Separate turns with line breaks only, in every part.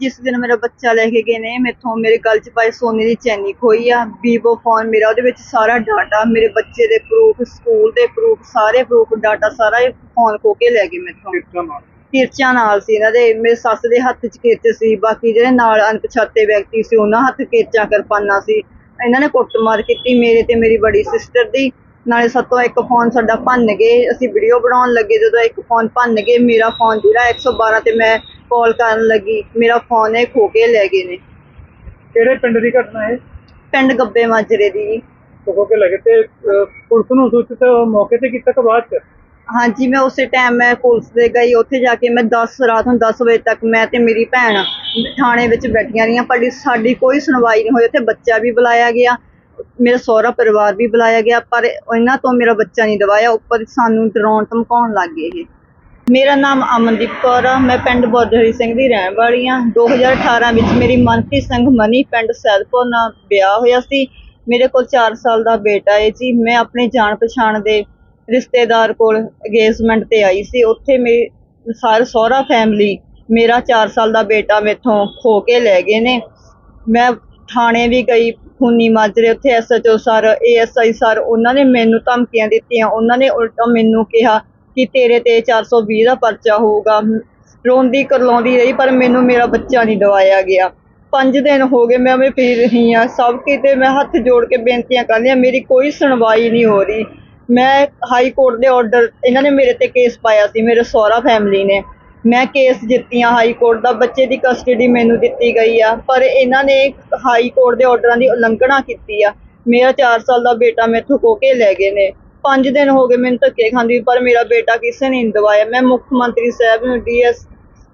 ਜਿਸ ਦਿਨ ਮੇਰਾ ਬੱਚਾ ਲੈ ਕੇ ਗਏ ਨੇ ਮੈਥੋਂ ਮੇਰੇ ਗਲ 'ਚ ਪਾਏ ਸੋਨੇ ਦੀ ਚੈਨੀ ਖੋਈ ਆ ਵੀਵੋ ਫੋਨ ਮੇਰਾ ਉਹਦੇ ਵਿੱਚ ਸਾਰਾ ਡਾਟਾ ਮੇਰੇ ਬੱਚੇ ਦੇ ਪ੍ਰੂਫ ਸਕੂਲ ਦੇ ਪ੍ਰੂਫ ਸਾਰੇ ਪ੍ਰੂਫ ਡਾਟਾ ਸਾਰਾ ਇਹ ਫੋਨ ਖੋ ਕੇ ਲੈ ਗਏ ਮੈਥੋਂ।
ਕਿਰਚਾ ਨਾਲ?
ਸੀ ਇਹਨਾਂ ਦੇ ਮੇਰੇ ਸੱਸ ਦੇ ਹੱਥ 'ਚ ਕਿਰਚ ਸੀ ਬਾਕੀ ਜਿਹੜੇ ਨਾਲ ਅਣਪਛਾਤੇ ਵਿਅਕਤੀ ਸੀ ਉਹਨਾਂ ਹੱਥ ਕਿਰਚਾਂ ਕਿਰਪਾਨਾਂ ਸੀ। ਇਹਨਾਂ ਨੇ ਕੁੱਟਮਾਰ ਕੀਤੀ ਮੇਰੇ ਤੇ ਮੇਰੀ ਬੜੀ ਸਿਸਟਰ ਦੀ। ਨਾਲੇ ਸਾਤੋਂ ਇੱਕ ਫੋਨ ਸਾਡਾ ਭੰਨ ਗਏ ਅਸੀਂ ਵੀਡੀਓ ਬਣਾਉਣ ਲੱਗੇ ਜਦੋਂ ਇੱਕ ਫੋਨ ਭੰਨ ਗਏ ਮੇਰਾ ਫੋਨ ਜਿਹੜਾ 112 ਤੇ ਮੈਂ ਕਾਲ ਕਰਨ ਲੱਗੀ। ਮੇਰਾ ਫੋਨ ਇਹ ਖੋ ਕੇ ਲੈ ਗਏ ਨੇ।
ਕਿਹੜੇ ਪਿੰਡ ਦੀ ਘਟਨਾ ਹੈ
ਪਿੰਡ ਗੱਬੇ ਮਾਜਰੇ ਦੀ ਜੀ।
ਤੋਂ ਕੇ ਲੱਗੇ ਤੇ ਅਹ, ਪੁਲਿਸ ਨੂੰ ਸੂਚਿਤ ਮੌਕੇ ਤੇ ਕੀਤਾ ਕਿ ਬਾਅਦ ਚ?
ਹਾਂਜੀ ਮੈਂ ਉਸੇ ਟਾਈਮ ਮੈਂ ਪੁਲਿਸ ਦੇ ਗਈ। ਉੱਥੇ ਜਾ ਕੇ ਮੈਂ 10 ਰਾਤ ਨੂੰ 10 ਵਜੇ ਤੱਕ ਮੈਂ ਤੇ ਮੇਰੀ ਭੈਣ ਥਾਣੇ ਵਿੱਚ ਬੈਠੀਆਂ ਰਹੀਆਂ। ਪਰ ਸਾਡੀ ਕੋਈ ਸੁਣਵਾਈ ਨਹੀਂ ਹੋਈ। ਉੱਥੇ ਬੱਚਾ ਵੀ ਬੁਲਾਇਆ ਗਿਆ। ਮੇਰਾ ਸਹੁਰਾ ਪਰਿਵਾਰ ਵੀ ਬੁਲਾਇਆ ਗਿਆ। ਪਰ ਇਹਨਾਂ ਤੋਂ ਮੇਰਾ ਬੱਚਾ ਨਹੀਂ ਦਵਾਇਆ ਉੱਪਰ ਸਾਨੂੰ ਡਰਾਉਣ ਧਮਕਾਉਣ ਲੱਗ ਗਏ ਇਹ। ਮੇਰਾ ਨਾਮ ਅਮਨਦੀਪ ਕੌਰ ਆ, ਮੈਂ ਪਿੰਡ ਬੋਧਹਰੀ ਸਿੰਘ ਦੀ ਰਹਿਣ ਵਾਲੀ ਆ। 2018 ਵਿੱਚ ਮੇਰੀ ਮਨਪ੍ਰੀਤ ਸਿੰਘ ਮਨੀ ਪਿੰਡ ਸੈਦਪੁਰ ਨਾਲ ਵਿਆਹ ਹੋਇਆ ਸੀ। ਮੇਰੇ ਕੋਲ 4 ਸਾਲ ਦਾ ਬੇਟਾ ਹੈ ਜੀ। ਮੈਂ ਆਪਣੇ ਜਾਣ ਪਛਾਣ ਦੇ ਰਿਸ਼ਤੇਦਾਰ ਕੋਲ ਅਗੇਜਮੈਂਟ ਤੇ ਆਈ ਸੀ। ਉੱਥੇ ਮੇਰੀ ਸਾਰੇ ਸਹੁਰਾ ਫੈਮਿਲੀ ਮੇਰਾ 4 ਸਾਲ ਦਾ ਬੇਟਾ ਮੇਥੋਂ ਖੋ ਕੇ ਲੈ ਗਏ ਨੇ। ਮੈਂ ਥਾਣੇ ਵੀ ਗਈ, ਖੂਨੀ ਮਾਜਰੇ, ਉੱਥੇ ਐਸਐਚਓ ਸਰ ਏਐਸਆਈ ਸਰ ਉਹਨਾਂ ਨੇ ਮੈਨੂੰ ਧਮਕੀਆਂ ਦਿੱਤੀਆਂ। ਉਹਨਾਂ ਨੇ ਉਲਟਾ ਮੈਨੂੰ ਕਿਹਾ ਕਿ ਤੇਰੇ ਤੇ 420 ਦਾ ਪਰਚਾ ਹੋਊਗਾ। ਰੋਂਦੀ ਕਰਲਾਉਂਦੀ ਰਹੀ, ਪਰ ਮੈਨੂੰ ਮੇਰਾ ਬੱਚਾ ਨਹੀਂ ਦਵਾਇਆ ਗਿਆ। ਪੰਜ ਦਿਨ ਹੋ ਗਏ ਮੈਂ ਮੈਂ ਫਿਰ ਰਹੀ ਹਾਂ। ਸਭ ਕਿਤੇ ਮੈਂ ਹੱਥ ਜੋੜ ਕੇ ਬੇਨਤੀਆਂ ਕਰਦੀ ਹਾਂ ਮੇਰੀ ਕੋਈ ਸੁਣਵਾਈ ਨਹੀਂ ਹੋ ਰਹੀ। ਮੈਂ ਹਾਈ ਕੋਰਟ ਦੇ ਆਰਡਰ ਇਹਨਾਂ ਨੇ ਮੇਰੇ ਤੇ ਕੇਸ ਪਾਇਆ ਸੀ, ਮੇਰੇ ਸਹੁਰਾ ਫੈਮਿਲੀ ਨੇ। ਮੈਂ ਕੇਸ ਜਿੱਤੀਆਂ ਹਾਈ ਕੋਰਟ ਦਾ, ਬੱਚੇ ਦੀ ਕਸਟਡੀ ਮੈਨੂੰ ਦਿੱਤੀ ਗਈ ਆ। ਪਰ ਇਹਨਾਂ ਨੇ ਹਾਈ ਕੋਰਟ ਦੇ ਆਰਡਰਾਂ ਦੀ ਉਲੰਘਣਾ ਕੀਤੀ ਆ। ਮੇਰਾ 4 ਸਾਲ ਦਾ ਬੇਟਾ ਮੈਥੋਂ ਖੋ ਕੇ ਲੈ ਗਏ ਨੇ। 5 ਦਿਨ ਹੋ ਗਏ ਮੈਨੂੰ ਧੱਕੇ ਖਾਂਦੀ ਪਰ ਮੇਰਾ ਬੇਟਾ ਕਿਸੇ ਨੇ ਨਹੀਂ ਦਵਾਇਆ। ਮੈਂ ਮੁੱਖ ਮੰਤਰੀ ਸਾਹਿਬ ਨੂੰ ਡੀਐਸ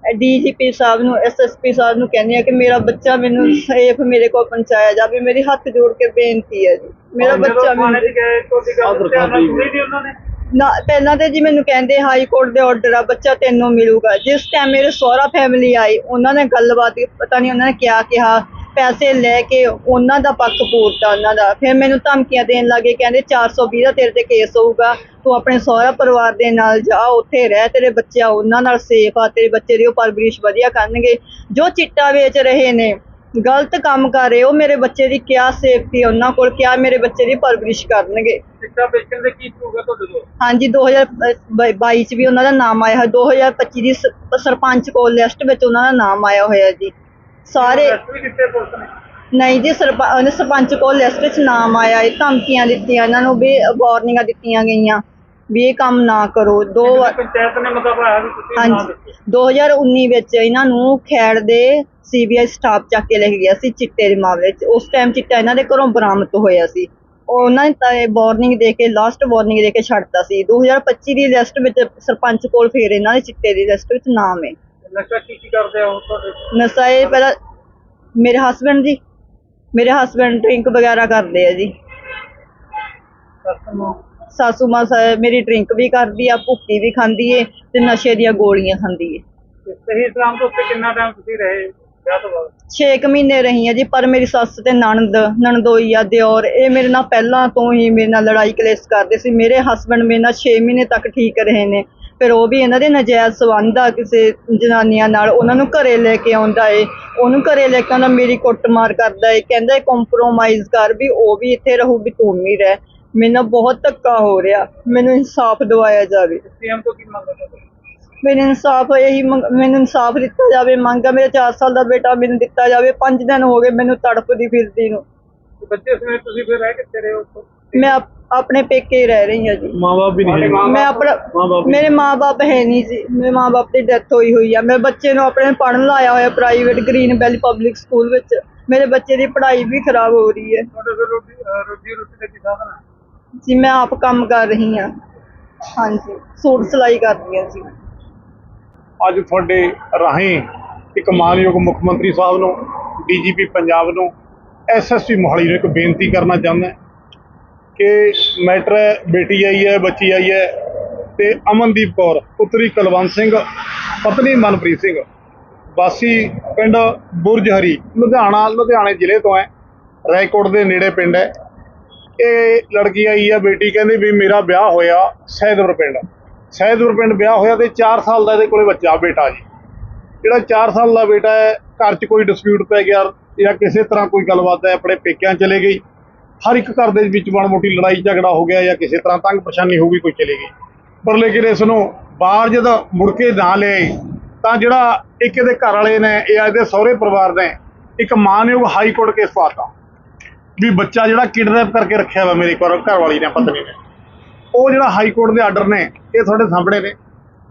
ਡੀਜੀਪੀ ਸਾਹਿਬ ਨੂੰ ਐਸਐਸਪੀ ਸਾਹਿਬ ਨੂੰ ਕਹਿੰਦੀ ਆ ਕਿ ਮੇਰਾ ਬੱਚਾ ਮੈਨੂੰ ਸੇਫ ਮੇਰੇ ਕੋਲ ਪਹੁੰਚਾਇਆ ਜਾਵੇ। ਮੇਰੀ ਹੱਥ ਜੋੜ ਕੇ ਬੇਨਤੀ ਹੈ ਜੀ। ਮੇਰਾ ਬੱਚਾ ਮੈਨੂੰ
ਨੇ?
ਨਾ ਪਹਿਲਾਂ ਤੇ ਜੀ ਮੈਨੂੰ ਕਹਿੰਦੇ ਹਾਈ ਕੋਰਟ ਦੇ ਆਰਡਰ ਆ ਬੱਚਾ ਤੈਨੂੰ ਮਿਲੂਗਾ। ਜਿਸ ਟਾਈਮ ਮੇਰੇ ਸਹੁਰਾ ਫੈਮਿਲੀ ਆਈ ਉਹਨਾਂ ਨੇ ਗੱਲਬਾਤ ਪਤਾ ਨਹੀਂ ਉਹਨਾਂ ਨੇ ਕਿਹਾ ਕਿਹਾ। ਪੈਸੇ ਲੈ ਕੇ ਉਹਨਾਂ ਦਾ ਪੱਖ ਪੂਰਤਾ ਉਹਨਾਂ ਦਾ। ਫਿਰ ਮੈਨੂੰ ਧਮਕੀਆਂ ਦੇਣ ਲੱਗੇ ਕਹਿੰਦੇ 420 ਦਾ ਤੇਰੇ ਤੇ ਕੇਸ ਹੋਊਗਾ। ਤੂੰ ਆਪਣੇ ਸਹੁਰਾ ਪਰਿਵਾਰ ਦੇ ਨਾਲ ਜਾ ਉੱਥੇ ਰਹਿ ਤੇਰੇ ਬੱਚਾ ਉਹਨਾਂ ਨਾਲ ਸੇਫ ਆ ਤੇਰੇ ਬੱਚੇ ਦੀ ਉਹ ਪਰਵਰਿਸ਼ ਵਧੀਆ ਕਰਨਗੇ। ਜੋ ਚਿੱਟਾ ਵੇਚ ਰਹੇ ਨੇ ਗਲਤ ਕੰਮ ਕਰ ਰਹੇ ਉਹ ਮੇਰੇ ਬੱਚੇ ਦੀ ਕਿਆ ਸੇਫਟੀ ਉਹਨਾਂ ਕੋਲ ਕਿਆ ਮੇਰੇ ਬੱਚੇ ਦੀ ਪਰਵਰਿਸ਼ ਕਰਨਗੇ।
ਸਿੱਖਾ ਵੇਚਣ ਦੇ ਕੀ ਪ੍ਰੂਫ ਹੈ ਤੁਹਾਡੇ ਕੋਲ?
ਹਾਂਜੀ 2022 ਚ ਵੀ ਉਹਨਾਂ ਦਾ ਨਾਮ ਆਇਆ ਹੈ 2025 ਦੀ ਸ- ਸਰਪੰਚ ਕੋਲ ਲਿਸਟ ਵਿੱਚ ਉਹਨਾਂ ਦਾ ਨਾਮ ਆਇਆ ਹੋਇਆ ਜੀ। ਸਾਰੇ ਨਹੀਂ ਜੀ ਸਰਪ- ਉਹਨੇ ਸਰਪੰਚ ਕੋਲ ਲਿਸਟ ਵਿੱਚ ਨਾਮ ਆਇਆ ਹੈ ਧਮਕੀਆਂ ਦਿੱਤੀਆਂ ਇਹਨਾਂ ਨੂੰ ਵੀ ਵਾਰਨਿੰਗਾਂ ਦਿੱਤੀਆਂ ਗਈਆਂ ਵੀ ਇਹ ਕੰਮ ਨਾ ਕਰੋ। ਦੋ
ਪੰਚਾਇਤ ਨੇ ਵੀ ਤੁਸੀਂ
ਹਾਂਜੀ।
ਦੱਸੋ।
2019 ਵਿੱਚ ਇਹਨਾਂ ਨੂੰ ਖੈੜ ਦੇ ਸੀਬੀਆਈ ਸਟਾਫ ਚੱਕ ਕੇ ਲੈ ਗਿਆ ਸੀ ਚਿੱਟੇ ਦੇ ਮਾਮਲੇ 'ਚ ਉਸ ਟਾਈਮ ਚਿੱਟਾ ਇਹਨਾਂ ਦੇ ਘਰੋਂ ਬਰਾਮਦ ਹੋਇਆ ਸੀ। ਉਹ ਉਹਨਾਂ ਨੇ ਤਾਂ ਵਾਰਨਿੰਗ ਦੇ ਕੇ ਲਾਸਟ ਵਾਰਨਿੰਗ ਦੇ ਕੇ ਛੱਡਤਾ ਸੀ। 2025 ਦੀ ਲਿਸਟ ਵਿੱਚ ਸਰਪੰਚ ਕੋਲ ਫੇਰ ਇਹਨਾਂ ਦੇ ਚਿੱਟੇ ਦੀ ਲਿਸਟ ਵਿੱਚ ਨਾਮ ਹੈ।
ਨਸ਼ਾ ਕੀ ਕੀ ਕਰਦੇ ਆ ਉਹ ਤੁਹਾਡੇ?
ਨਸ਼ਾ ਇਹ ਪਹਿਲਾਂ ਮੇਰੇ ਹਸਬੰਡ ਜੀ ਮੇਰੇ ਹਸਬੰਡ ਡਰਿੰਕ ਵਗੈਰਾ ਕਰਦੇ ਆ ਜੀ।
ਸੱਸ ਨੂੰ
ਸਾਸੂ ਮਾਂ ਸ- ਮੇਰੀ ਡਰਿੰਕ ਵੀ ਕਰਦੀ ਆ ਭੁੱਕੀ ਵੀ ਖਾਂਦੀ ਏ ਤੇ ਨਸ਼ੇ ਦੀਆਂ ਗੋਲੀਆਂ ਖਾਂਦੀ ਏ।
ਤੇ ਸਹੀ ਇਸਲਾਮ ਤੋਂ ਉੱਤੇ ਕਿੰਨਾ ਟਾਈਮ ਤੁਸੀਂ ਰਹੇ? ਵਿਆਹ ਤੋਂ ਬਾਅਦ?
6 ਮਹੀਨੇ ਰਹੀ ਆ ਜੀ ਪਰ ਮੇਰੀ ਸੱਸ ਤੇ ਨਣਦ ਨਣਦੋਈ ਆ ਦਿਓਰ ਇਹ ਮੇਰੇ ਨਾਲ ਪਹਿਲਾਂ ਤੋਂ ਹੀ ਮੇਰੇ ਨਾਲ ਲੜਾਈ ਕਲੇਸ਼ ਕਰਦੇ ਸੀ। ਮੇਰੇ ਹਸਬੰਡ ਮੇਰੇ ਨਾਲ 6 ਮਹੀਨੇ ਤੱਕ ਠੀਕ ਰਹੇ ਨੇ। ਫਿਰ ਉਹ ਵੀ ਇਹਨਾਂ ਦੇ ਨਜਾਇਜ਼ ਸੰਬੰਧ ਆ ਕਿਸੇ ਜਨਾਨੀਆਂ ਨਾਲ ਉਹਨਾਂ ਨੂੰ ਘਰੇ ਲੈ ਕੇ ਆਉਂਦਾ ਏ ਉਹਨੂੰ ਘਰੇ ਲੈ ਕੇ ਆਉਂਦਾ ਮੇਰੀ ਕੁੱਟਮਾਰ ਕਰਦਾ ਏ ਕਹਿੰਦਾ ਕੰਪਰੋਮਾਈਜ਼ ਕਰ ਵੀ ਉਹ ਵੀ ਇੱਥੇ ਰਹੂ ਵੀ ਤੂੰ ਵੀ ਰਹਿ। ਮੇਰੇ ਨਾਲ ਬਹੁਤ ਧੱਕਾ ਹੋ ਰਿਹਾ ਮੈਨੂੰ ਇਨਸਾਫ ਦਿਵਾਇਆ ਜਾਵੇ।
ਸੀਐਮ ਤੋਂ ਕੀ ਮੰਗਦੇ ਹੋ?
ਮੈਨੂੰ ਇਨਸਾਫ ਇਹੀ ਮੰਗ- ਮੈਨੂੰ ਇਨਸਾਫ ਦਿੱਤਾ ਜਾਵੇ ਮੰਗ ਮੇਰੇ 4 ਸਾਲ ਦਾ ਬੇਟਾ ਮੈਨੂੰ ਦਿੱਤਾ ਜਾਵੇ 5 ਦਿਨ ਹੋ ਗਏ ਮੈਨੂੰ ਤੜਪਦੀ ਫਿਰਦੀ ਨੂੰ।
ਬੱਚੇ ਸਮੇਤ ਤੁਸੀਂ ਫਿਰ ਰਹਿ ਕਿੱਥੇ ਰਹੇ ਹੋ ਉੱਥੋਂ?
ਮੈਂ ਆਪ- ਆਪਣੇ ਪੇਕੇ ਹੀ ਰਹਿ ਰਹੀ ਹਾਂ ਜੀ।
ਮਾਂ-ਬਾਪ ਵੀ ਨਹੀਂ
ਮੈਂ ਆਪਣਾ
ਮਾਂ-ਬਾਪ
ਮੇਰੇ ਮਾਪੇ ਹੈ ਨਹੀਂ ਜੀ। ਮੇਰੇ ਮਾਪੇ ਦੀ ਡੈਥ ਹੋਈ ਹੋਈ ਆ। ਮੈਂ ਬੱਚੇ ਨੂੰ ਆਪਣੇ ਪੜਨ ਲਾਇਆ ਹੋਇਆ private Green Valley Public School ਵਿੱਚ। ਮੇਰੇ ਬੱਚੇ ਦੀ ਪੜ੍ਹਾਈ ਵੀ ਖਰਾਬ ਹੋ ਰਹੀ ਹੈ।
ਤੁਹਾਡੇ ਫਿਰ ਰੋਟੀ ਅਹ ਰੋਜੀ ਰੋਟੀ ਦਾ ਕੀ ਸਾਧਨ ਹੈ?
ਜੀ ਮੈਂ ਆਪ ਕੰਮ ਕਰ ਰਹੀ ਹਾਂ। ਹਾਂਜੀ। ਸੂਟ ਸਿਲਾਈ ਕਰਦੀ ਹਾਂ ਜੀ।
ਅੱਜ ਤੁਹਾਡੇ ਰਾਹੀਂ ਇੱਕ ਮਾਨਯੋਗ ਮੁੱਖ ਮੰਤਰੀ ਸਾਹਿਬ ਨੂੰ ਡੀਜੀਪੀ ਪੰਜਾਬ ਨੂੰ ਐਸਐਸਪੀ ਮੋਹਾਲੀ ਨੂੰ ਇੱਕ ਬੇਨਤੀ ਕਰਨਾ ਚਾਹੁੰਦਾ ਕਿ ਮੈਟਰ ਹੈ, ਬੇਟੀ ਆਈ ਹੈ ਬੱਚੀ ਆਈ ਹੈ ਤੇ ਅਮਨਦੀਪ ਕੌਰ ਪੁੱਤਰੀ ਕੁਲਵੰਤ ਸਿੰਘ ਪਤਨੀ ਮਨਪ੍ਰੀਤ ਸਿੰਘ। ਵਾਸੀ ਪਿੰਡ ਬੁਰਜਹਰੀ ਲੁਧਿਆਣਾ ਲੁਧਿਆਣੇ ਜ਼ਿਲ੍ਹੇ ਤੋਂ ਹੈ। ਰਾਏਕੋਟ ਦੇ ਨੇੜੇ ਪਿੰਡ ਹੈ। ਇਹ ਲੜਕੀ ਆਈ ਹੈ ਬੇਟੀ ਕਹਿੰਦੀ ਵੀ ਮੇਰਾ ਵਿਆਹ ਹੋਇਆ ਸੈਦਪੁਰ ਪਿੰਡ। ਸੈਦਪੁਰ ਪਿੰਡ ਵਿਆਹ ਹੋਇਆ ਤੇ 4 ਸਾਲ ਦਾ ਇਹਦੇ ਕੋਲੇ ਬੱਚਾ ਬੇਟਾ ਜੀ। ਜਿਹੜਾ 4 ਸਾਲ ਦਾ ਬੇਟਾ ਹੈ ਘਰ 'ਚ ਕੋਈ ਡਿਸਪਿਊਟ ਪੈ ਗਿਆ ਜਾਂ ਕਿਸੇ ਤਰ੍ਹਾਂ ਕੋਈ ਗੱਲਬਾਤ ਹੈ ਆਪਣੇ ਪੇਕਿਆਂ ਚਲੇ ਗਈ। ਹਰ ਇੱਕ ਘਰ ਦੇ ਵਿੱਚ ਮਾੜੀ ਮੋਟੀ ਲੜਾਈ ਝਗੜਾ ਹੋ ਗਿਆ ਜਾਂ ਕਿਸੇ ਤਰ੍ਹਾਂ ਤੰਗ ਪਰੇਸ਼ਾਨੀ ਹੋ ਗਈ, ਕੋਈ ਚਲੇ ਗਈ। ਪਰ ਲੇਕਿਨ ਇਸ ਨੂੰ ਬਾਹਰ ਜਦੋਂ ਮੁੜ ਕੇ ਨਾ ਲਿਆਏ, ਤਾਂ ਜਿਹੜਾ ਇੱਕ ਇਹਦੇ ਘਰ ਵਾਲੇ ਨੇ, ਇਹ ਇਹਦੇ ਸਹੁਰੇ ਪਰਿਵਾਰ ਨੇ, ਇੱਕ ਮਾਨਯੋਗ ਹਾਈ ਕੋਰਟ ਕੇਸ ਪਾਤਾ ਵੀ ਬੱਚਾ ਜਿਹੜਾ ਕਿਡਨੈਪ ਕਰਕੇ ਰੱਖਿਆ ਵਾ ਮੇਰੀ ਘਰ ਘਰ ਵਾਲੀ ਨੇ, ਪਤਨੀ ਨੇ। ਉਹ ਜਿਹੜਾ ਹਾਈ ਕੋਰਟ ਦੇ ਆਰਡਰ ਨੇ, ਇਹ ਤੁਹਾਡੇ ਸਾਹਮਣੇ ਨੇ।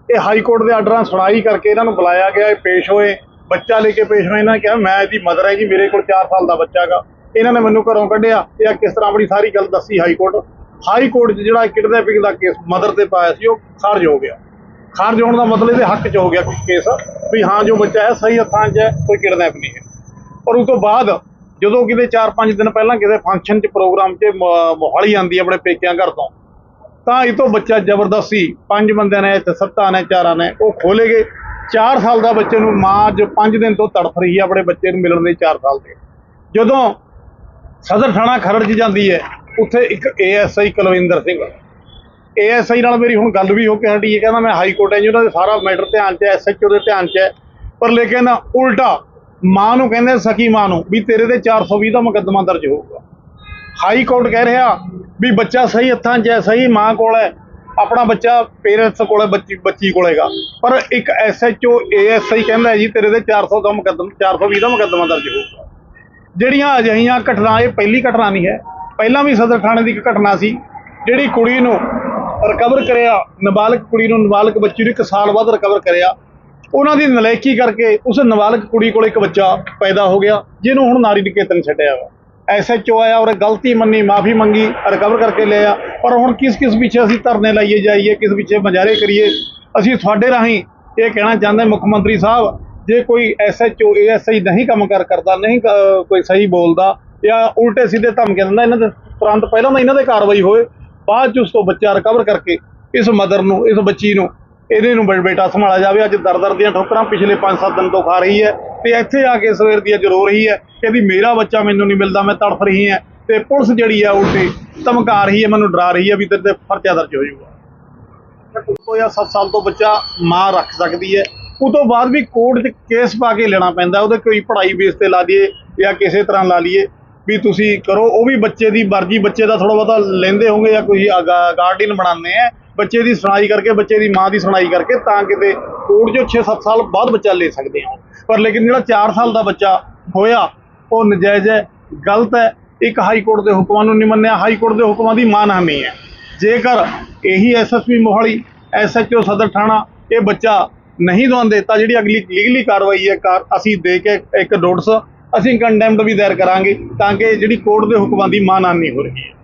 ਇਹ ਹਾਈ ਕੋਰਟ ਦੇ ਆਰਡਰਾਂ ਸੁਣਾਈ ਕਰਕੇ ਇਹਨਾਂ ਨੂੰ ਬੁਲਾਇਆ ਗਿਆ, ਇਹ ਪੇਸ਼ ਹੋਏ। ਬੱਚਾ ਲੈ ਕੇ ਪੇਸ਼ ਹੋਏ, ਇਹਨਾਂ ਨੇ ਕਿਹਾ, ਮੈਂ ਇਹਦੀ ਮਦਰ ਹੈ ਜੀ, ਮੇਰੇ ਕੋਲ 4 ਸਾਲ ਦਾ ਬੱਚਾ ਹੈਗਾ। ਇਹਨਾਂ ਨੇ ਮੈਨੂੰ ਘਰੋਂ ਕੱਢਿਆ ਇਹ ਕਿਸ ਤਰ੍ਹਾਂ ਆਪਣੀ ਸਾਰੀ ਗੱਲ ਦੱਸੀ ਹਾਈ ਕੋਰਟ। ਹਾਈ ਕੋਰਟ 'ਚ ਜਿਹੜਾ ਕਿਡਨੈਪਿੰਗ ਦਾ ਕੇਸ ਮਦਰ ਤੇ ਪਾਇਆ ਸੀ, ਉਹ ਖਾਰਜ ਹੋ ਗਿਆ। ਖਾਰਜ ਹੋਣ ਦਾ ਮਤਲਬ ਇਹਦੇ ਹੱਕ 'ਚ ਹੋ ਗਿਆ ਕੇਸ ਵੀ ਹਾਂ, ਜੋ ਬੱਚਾ ਹੈ, ਸਹੀ ਹੱਥਾਂ 'ਚ ਹੈ, ਕੋਈ ਕਿਡਨੈਪ ਨਹੀਂ ਹੈ। ਪਰ ਉਸ ਤੋਂ ਬਾਅਦ ਜਦੋਂ ਕਿਤੇ 4-5 ਦਿਨ ਪਹਿਲਾਂ ਕਿਸੇ ਫੰਕਸ਼ਨ 'ਚ ਪ੍ਰੋਗਰਾਮ 'ਚ ਮ- ਮੋਹਾਲੀ ਆਂਦੀ ਆਪਣੇ ਪੇਕਿਆਂ ਘਰ ਤੋਂ, ਤਾਂ ਇਹ ਤੋਂ ਬੱਚਾ ਜ਼ਬਰਦਸਤੀ ਪੰਜ ਬੰਦਿਆਂ ਨੇ ਤੇ ਸੱਤਾਂ ਨੇ, ਚਾਰਾਂ ਨੇ, ਉਹ ਖੋਲੇ ਗਏ। 4 ਸਾਲ ਦਾ ਬੱਚੇ ਨੂੰ ਮਾਂ ਅੱਜ 5 ਦਿਨ ਤੋਂ ਤੜਫ ਰਹੀ ਹੈ ਆਪਣੇ ਬੱਚੇ ਨੂੰ ਮਿਲਣ ਦੇ 4 ਸਾਲ ਦੇ। ਜਦੋਂ ਸਦਰ ਥਾਣਾ ਖਰੜ 'ਚ ਜਾਂਦੀ ਹੈ। ਉੱਥੇ ਇੱਕ ਏਐਸਆਈ ਕੁਲਵਿੰਦਰ ਸਿੰਘ। ਏਐਸਆਈ ਨਾਲ ਮੇਰੀ ਹੁਣ ਗੱਲ ਵੀ ਹੋ ਕੇ ਹਟੀ ਹੈ। ਕਹਿੰਦਾ ਮੈਂ ਹਾਈ ਕੋਰਟ ਹੈ ਜੀ, ਉਹਨਾਂ ਦੇ ਸਾਰਾ ਮੈਟਰ ਧਿਆਨ 'ਚ ਹੈ ਐਸਐਚਓ ਦੇ ਧਿਆਨ 'ਚ ਹੈ। ਪਰ ਲੇਕਿਨ ਉਲਟਾ ਮਾਂ ਨੂੰ ਕਹਿੰਦੇ ਸਕੀ ਮਾਂ ਨੂੰ ਵੀ ਤੇਰੇ ਤੇ 420 ਦਾ ਮੁਕੱਦਮਾ ਦਰਜ ਹੋਊਗਾ। ਹਾਈ ਕੋਰਟ ਕਹਿ ਰਿਹਾ ਵੀ ਬੱਚਾ ਸਹੀ ਹੱਥਾਂ 'ਚ ਹੈ, ਸਹੀ ਮਾਂ ਕੋਲ ਹੈ, ਆਪਣਾ ਬੱਚਾ ਪੇਰੈਂਟਸ ਕੋਲ ਹੈ, ਬੱਚੀ ਬੱਚੀ ਕੋਲੇਗਾ ਪਰ ਇੱਕ ਐਸਐਚਓ ਏਐਸਆਈ ਕਹਿੰਦਾ ਜੀ, ਤੇਰੇ ਤੇ 400 ਦਾ ਮੁਕੱਦਮਾ 420 ਦਾ ਮੁਕੱਦਮਾ ਦਰਜ ਹੋਊਗਾ। ਜਿਹੜੀਆਂ ਅਜਿਹੀਆਂ ਘਟਨਾ ਇਹ ਪਹਿਲੀ ਘਟਨਾ ਨਹੀਂ ਹੈ। ਪਹਿਲਾਂ ਵੀ ਸਦਰ ਥਾਣੇ ਦੀ ਇੱਕ ਘਟਨਾ ਸੀ, ਜਿਹੜੀ ਕੁੜੀ ਨੂੰ ਰਿਕਵਰ ਕਰਿਆ, ਨਾਬਾਲਗ ਕੁੜੀ ਨੂੰ, ਨਾਬਾਲਗ ਬੱਚੀ ਨੂੰ ਇੱਕ ਸਾਲ ਬਾਅਦ ਰਿਕਵਰ ਕਰਿਆ। ਉਹਨਾਂ ਦੀ ਨਲਾਇਕੀ ਕਰਕੇ ਉਸ ਨਾਬਾਲਗ ਕੁੜੀ ਕੋਲ ਇੱਕ ਬੱਚਾ ਪੈਦਾ ਹੋ ਗਿਆ, ਜਿਹਨੂੰ ਹੁਣ ਨਾਰੀ ਨਿਕੇਤਨ ਛੱਡਿਆ ਵਾ। ਐਸਐਚਓ ਆਇਆ ਔਰ ਗਲਤੀ ਮੰਨੀ, ਮਾਫੀ ਮੰਗੀ ਰਿਕਵਰ ਕਰਕੇ ਲਿਆ ਪਰ ਹੁਣ ਕਿਸ ਕਿਸ ਪਿੱਛੇ ਅਸੀਂ ਧਰਨੇ ਲਾਈਏ, ਜਾਈਏ, ਕਿਸ ਪਿੱਛੇ ਮਜ਼ਾਰੇ ਕਰੀਏ? ਅਸੀਂ ਤੁਹਾਡੇ ਰਾਹੀਂ ਇਹ ਕਹਿਣਾ ਚਾਹੁੰਦੇ ਮੁੱਖ ਮੰਤਰੀ ਸਾਹਿਬ ਜੇ ਕੋਈ ਐਸਐਚਓ ਏਐਸਆਈ ਨਹੀਂ ਕੰਮ ਕਰ ਕਰਦਾ, ਨਹੀਂ ਕੋਈ ਸਹੀ ਬੋਲਦਾ ਜਾਂ ਉਲਟੇ ਸਿੱਧੇ ਧਮਕੀਆਂ ਦਿੰਦਾ, ਇਹਨਾਂ ਦੇ ਤੁਰੰਤ ਪਹਿਲਾਂ ਤਾਂ ਇਹਨਾਂ ਦੇ ਕਾਰਵਾਈ ਹੋਏ, ਬਾਅਦ ਚ ਉਸ ਤੋਂ ਬੱਚਾ ਰਿਕਵਰ ਕਰਕੇ ਇਸ ਮਦਰ ਨੂੰ, ਇਸ ਬੱਚੀ ਨੂੰ, ਇਹਦੇ ਨੂੰ ਬੇਟਾ ਸੰਭਾਲਿਆ ਜਾਵੇ। ਅੱਜ ਦਰ ਦਰ ਦੀਆਂ ਠੋਕਰਾਂ ਪਿਛਲੇ 5-7 ਦਿਨ ਤੋਂ ਖਾ ਰਹੀ ਹੈ ਤੇ ਇੱਥੇ ਆ ਕੇ ਸਵੇਰ ਦੀ ਅੱਜ ਰੋ ਰਹੀ ਹੈ, ਕਹਿੰਦੀ ਮੇਰਾ ਬੱਚਾ ਮੈਨੂੰ ਨਹੀਂ ਮਿਲਦਾ, ਮੈਂ ਤੜਫ ਰਹੀ ਹਾਂ ਤੇ ਪੁਲਿਸ ਜਿਹੜੀ ਆ ਉਲਟੀ ਧਮਕਾ ਰਹੀ ਹੈ, ਮੈਨੂੰ ਡਰਾ ਰਹੀ ਹੈ ਵੀ ਤੇਰੇ ਤੇ ਪਰਚਾ ਦਰਜ ਹੋ ਜਾਊਗਾ। ਤੋਂ ਜਾਂ 7 ਸਾਲ ਤੋਂ ਬੱਚਾ ਮਾਂ ਰੱਖ ਸਕਦੀ ਹੈ ਉਹ ਤੋਂ ਬਾਅਦ ਵੀ ਕੋਰਟ 'ਚ ਕੇਸ ਪਾ ਕੇ ਲੈਣਾ ਪੈਂਦਾ, ਉਹਦੇ ਕੋਈ ਪੜ੍ਹਾਈ ਬੇਸ ਤੇ ਲਾ ਲਈਏ ਜਾਂ ਕਿਸੇ ਤਰ੍ਹਾਂ ਲਾ ਲਈਏ ਵੀ ਤੁਸੀਂ ਕਰੋ, ਉਹ ਵੀ ਬੱਚੇ ਦੀ ਮਰਜ਼ੀ, ਬੱਚੇ ਦਾ ਥੋੜਾ ਬਹੁਤਾ ਲੈਂਦੇ ਹੋਗੇ ਜਾਂ ਕੋਈ ਗਾਰਡੀਅਨ ਬਣਾਉਂਦੇ ਆ, ਬੱਚੇ ਦੀ ਸੁਣਾਈ ਕਰਕੇ, ਬੱਚੇ ਦੀ ਮਾਂ ਦੀ ਸੁਣਾਈ ਕਰਕੇ ਤਾਂ ਕਿਤੇ ਕੋਰਟ 'ਚੋਂ 6-7 ਸਾਲ ਬਾਅਦ ਬੱਚਾ ਲੈ ਸਕਦੇ ਆ। ਪਰ ਲੇਕਿਨ ਜਿਹੜਾ 4 ਸਾਲ ਦਾ ਬੱਚਾ ਹੋਇਆ, ਉਹ ਨਜਾਇਜ਼ ਹੈ, ਗਲਤ ਹੈ, ਇੱਕ ਹਾਈ ਕੋਰਟ ਦੇ ਹੁਕਮਾਂ ਨੂੰ ਨਹੀਂ ਮੰਨਿਆ ਹਾਈ ਕੋਰਟ ਦੇ ਹੁਕਮਾਂ ਦੀ ਮਾਨਹਾਨੀ ਹੈ। ਜੇਕਰ ਇਹੀ ਐਸਐਸਪੀ ਮੋਹਾਲੀ ਐਸਐਚਓ ਸਦਰ ਥਾਣਾ, ਇਹ ਬੱਚਾ ਨਹੀਂ ਦਵਾਉਂਦੇ, ਤਾਂ ਜਿਹੜੀ ਅਗਲੀ ਲੀਗਲੀ ਕਾਰਵਾਈ ਹੈ, ਕਾਰ ਅਸੀਂ ਦੇ ਕੇ ਇੱਕ ਨੋਟਿਸ ਅਸੀਂ ਕੰਡੈਮਡ ਵੀ ਦਾਇਰ ਕਰਾਂਗੇ, ਤਾਂ ਕਿ ਜਿਹੜੀ ਕੋਰਟ ਦੇ ਹੁਕਮਾਂ ਦੀ ਮਾਨਹਾਨੀ ਹੋ ਰਹੀ ਹੈ।